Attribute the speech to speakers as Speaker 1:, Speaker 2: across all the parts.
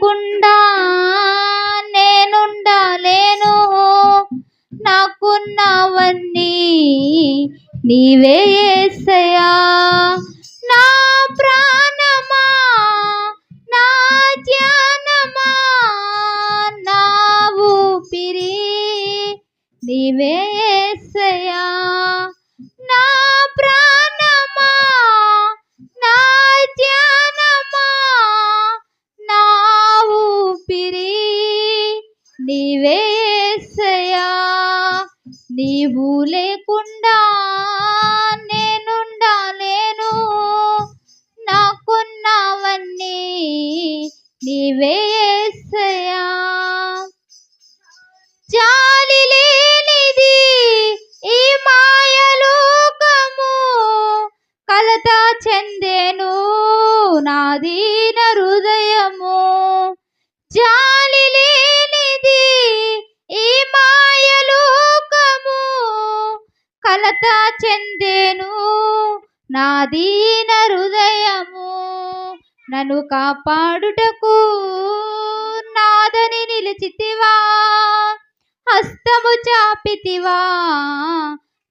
Speaker 1: లేకుండా నేనుండలేను. నాకున్నవన్నీ నీవే ఏసయా నా ప్రాణమా? నా ధ్యానమా? నా ఊపిరి నీవే ఏసయా నా ప్రాణమా? నా ధ్యాన నీవు లేకుండా నేనుండలేను. నాకున్నావన్నీ నీవే ఏసయా జాలి లేనిది ఈ మాయలోకము కలత చెందేను. నాది చెందేను. నా దీన హృదయము నన్ను కాపాడుటకు నాదని నిలిచితివా? హస్తము చాపితివా?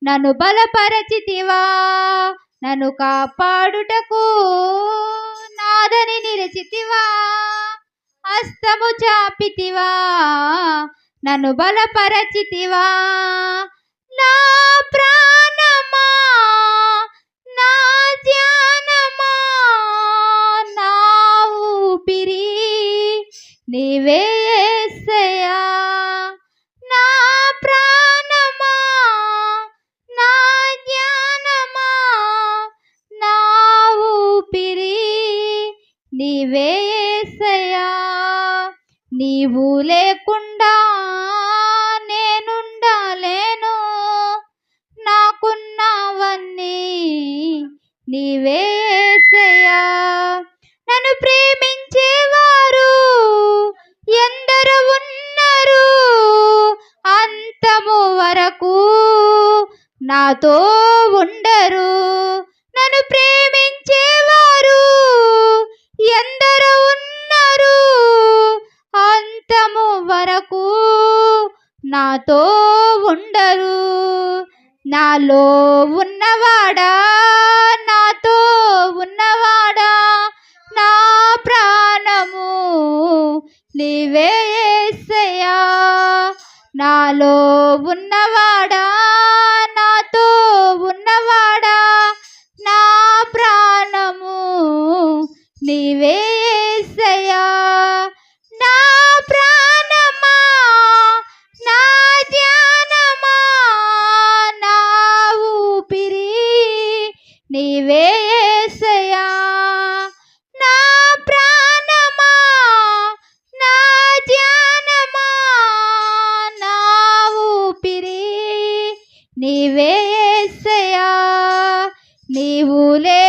Speaker 1: నన్ను బలపరచితివా? నన్ను కాపాడుటకు నాదని నిలిచితివా? హస్తము చాపితివా? నన్ను బలపరచితివా? నా ప్రాణ నీవే యేసయ్యా నా ప్రాణమా? నా ధ్యానమా? నా ఊపిరి నీవే నీవు లేకుండా నీవే నన్ను ప్రేమించేవారు ఎందరు ఉన్నారు. అంతము వరకు నాతో ఉండరు. నన్ను ప్రేమించేవారు ఎందరు ఉన్నారు. అంతము వరకు నాతో ఉండరు. నాలో ఉన్నవాడా? నీవే యేసయ్యా నా ప్రాణమా నా ధ్యానమా నా ఊపిరి నీవే యేసయ్యా నీవు లేకుండా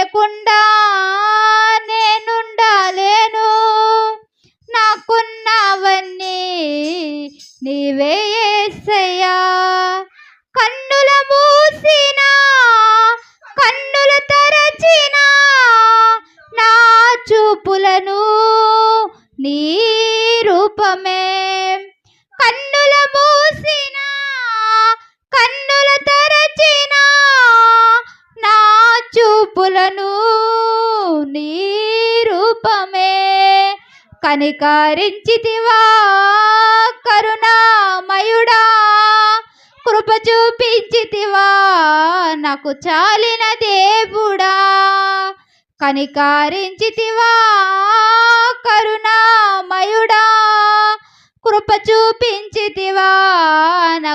Speaker 1: రూపమే కన్నుల మూసిన కన్నుల తెరచిన నా చూపులను నీ రూపమే. కనికరించితివా కరుణామయుడా. కృప చూపించితివా నాకు చాలిన దేవుడా. కనికరించితివా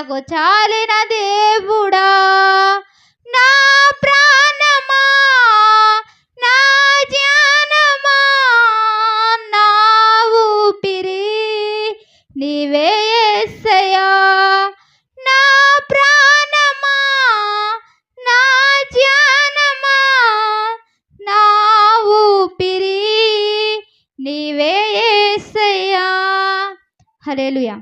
Speaker 1: నాకు చాలిన దేవుడా నా ప్రాణమా నా జ్ఞానమా నా ఊపిరి నీవే యేసయ్యా నా ప్రాణమా నా జ్ఞానమా నా ఊపిరి నీవే యేసయ్యా హల్లెలూయా.